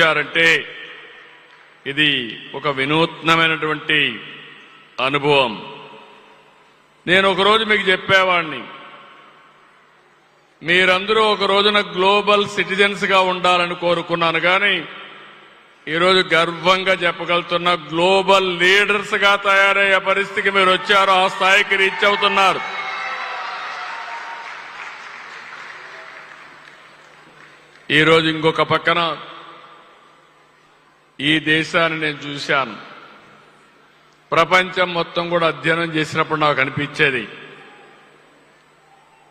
వచ్చారంటే ఇది ఒక వినూత్నమైనటువంటి అనుభవం. నేను ఒకరోజు మీకు చెప్పేవాడిని మీరందరూ ఒక రోజున గ్లోబల్ సిటిజన్స్గా ఉండాలని కోరుకున్నాను కానీ ఈరోజు గర్వంగా చెప్పగలుగుతున్న గ్లోబల్ లీడర్స్గా తయారయ్యే పరిస్థితికి మీరు వచ్చారు ఆ స్థాయికి రీచ్ అవుతున్నారు. ఈరోజు ఇంకొక పక్కన ఈ దేశాన్ని నేను చూశాను. ప్రపంచం మొత్తం కూడా అధ్యయనం చేసినప్పుడు నాకు అనిపించేది.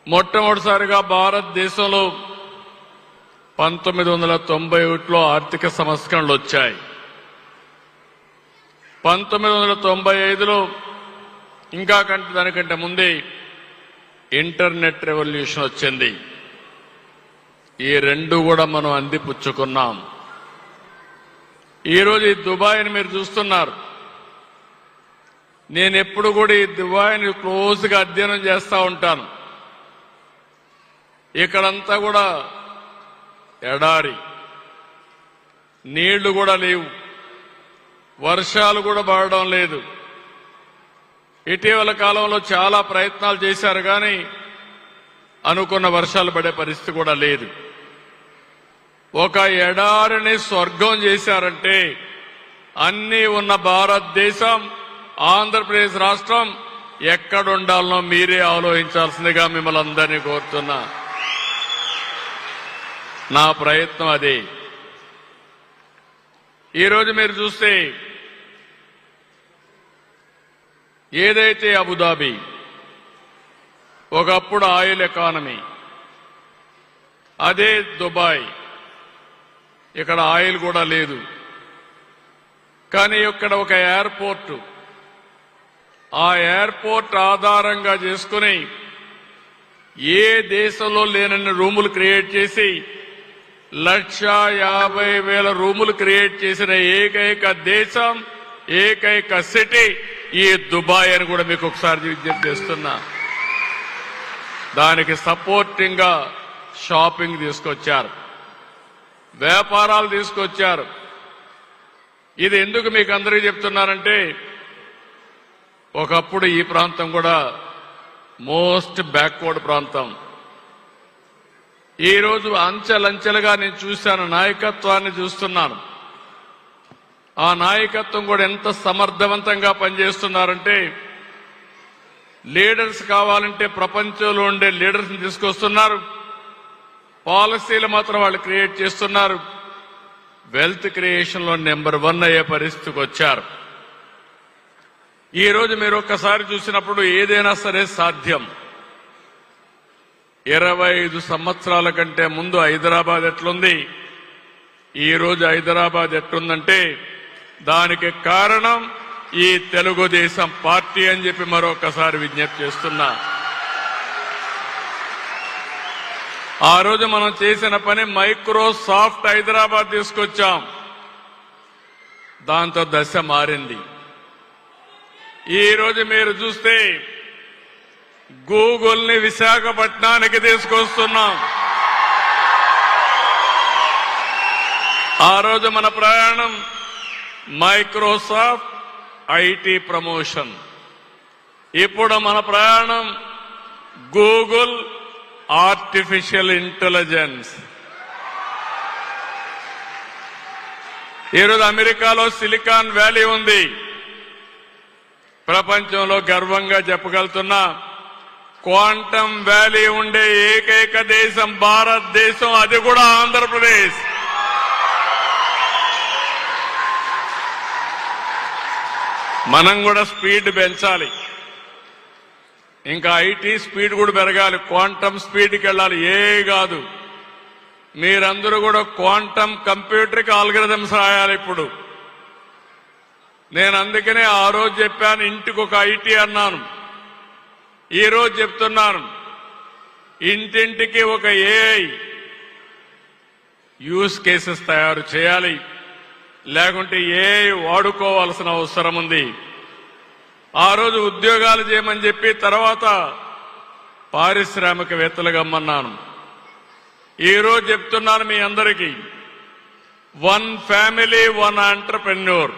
మొట్టమొదటిసారిగా భారతదేశంలో పంతొమ్మిది వందల తొంభై ఒకటిలో ఆర్థిక సంస్కరణలు వచ్చాయి. పంతొమ్మిది వందల తొంభై ఐదులో ఇంకా కంటే దానికంటే ముందే ఇంటర్నెట్ రెవల్యూషన్ వచ్చింది. ఈ రెండు కూడా మనం అందిపుచ్చుకున్నాం. ఈరోజు ఈ దుబాయ్ని మీరు చూస్తున్నారు. నేను ఎప్పుడు కూడా ఈ దుబాయ్ని క్లోజ్గా అధ్యయనం చేస్తూ ఉంటాను. ఇక్కడంతా కూడా ఎడారి. నీళ్ళు కూడా లేవు. వర్షాలు కూడా పడడం లేదు. ఇటీవల కాలంలో చాలా ప్రయత్నాలు చేశారు కానీ అనుకున్న వర్షాలు పడే పరిస్థితి కూడా లేదు. ఒక ఎడారిని స్వర్గం చేశారంటే అన్నీ ఉన్న భారతదేశం ఆంధ్రప్రదేశ్ రాష్ట్రం ఎక్కడుండాలనో మీరే ఆలోచించాల్సిందిగా మిమ్మల్ని అందరినీ కోరుతున్నా. నా ప్రయత్నం అదే. ఈరోజు మీరు చూస్తే ఏదైతే అబుదాబి ఒకప్పుడు ఆయిల్ ఎకానమీ అదే దుబాయ్ ఇక్కడ ఆయిల్ కూడా లేదు. కానీ ఇక్కడ ఒక ఎయిర్పోర్టు. ఆ ఎయిర్పోర్ట్ ఆధారంగా చేసుకుని ఏ దేశంలో లేనన్ని రూములు క్రియేట్ చేసి లక్ష యాభై వేల రూములు క్రియేట్ చేసిన ఏకైక దేశం ఏకైక సిటీ ఈ దుబాయ్ అని కూడా మీకు ఒకసారి విజ్ఞప్తి చేస్తున్నా. దానికి సపోర్టింగ్గా షాపింగ్ తీసుకొచ్చారు. వ్యాపారాలు తీసుకొచ్చారు. ఇది ఎందుకు మీకు అందరికీ చెప్తున్నారంటే ఒకప్పుడు ఈ ప్రాంతం కూడా మోస్ట్ బ్యాక్వర్డ్ ప్రాంతం. ఈరోజు అంచెలంచెలుగా నేను చూశాను నాయకత్వాన్ని చూస్తున్నాను. ఆ నాయకత్వం కూడా ఎంత సమర్థవంతంగా పనిచేస్తున్నారంటే లీడర్స్ కావాలంటే ప్రపంచంలో ఉండే లీడర్స్ని తీసుకొస్తున్నారు. పాలసీలు మాత్రం వాళ్ళు క్రియేట్ చేస్తున్నారు. వెల్త్ క్రియేషన్లో నెంబర్ వన్ అయ్యే పరిస్థితికి వచ్చారు. ఈ రోజు మీరు ఒక్కసారి చూసినప్పుడు ఏదైనా సరే సాధ్యం. ఇరవై ఐదు సంవత్సరాల కంటే ముందు హైదరాబాద్ ఎట్లుంది? ఈ రోజు హైదరాబాద్ ఎట్లుందంటే దానికి కారణం ఈ తెలుగుదేశం పార్టీ అని చెప్పి మరొకసారి విజ్ఞప్తి చేస్తున్నా. ఆ రోజు మనం చేసిన పని మైక్రోసాఫ్ట్ హైదరాబాద్ తీసుకొచ్చాం. దాంతో దశ మారింది. ఈరోజు మీరు చూస్తే గూగుల్ని విశాఖపట్నానికి తీసుకొస్తున్నాం. ఆ రోజు మన ప్రయాణం మైక్రోసాఫ్ట్ ఐటీ ప్రమోషన్. ఇప్పుడు మన ప్రయాణం గూగుల్ ఆర్టిఫిషియల్ ఇంటెలిజెన్స్ ఈరోజు అమెరికాలో సిలికాన్ వ్యాలీ ఉంది. ప్రపంచంలో గర్వంగా చెప్పగలుగుతున్నా క్వాంటమ్ వ్యాలీ ఉండే ఏకైక దేశం భారతదేశం అది కూడా ఆంధ్రప్రదేశ్. మనం కూడా స్పీడ్ పెంచాలి. ఇంకా ఐటీ స్పీడ్ కూడా పెరగాలి. క్వాంటమ్ స్పీడ్కి వెళ్ళాలి. ఏ కాదు. మీరందరూ కూడా క్వాంటమ్ కంప్యూటర్కి ఆల్గరిథమ్స్ రాయాలి ఇప్పుడు. నేను అందుకనే ఆ రోజు చెప్పాను ఇంటికి ఒక ఐటీ అన్నాను. ఈ రోజు చెప్తున్నాను ఇంటింటికి ఒక ఏఐ యూస్ కేసెస్ తయారు చేయాలి. లేకుంటే ఏఐ వాడుకోవాల్సిన అవసరం ఉంది. ఆ రోజు ఉద్యోగాలు చేయమని చెప్పి తర్వాత పారిశ్రామికవేత్తలుగా అమ్మన్నాను. ఈరోజు చెప్తున్నాను మీ అందరికీ. One family one entrepreneur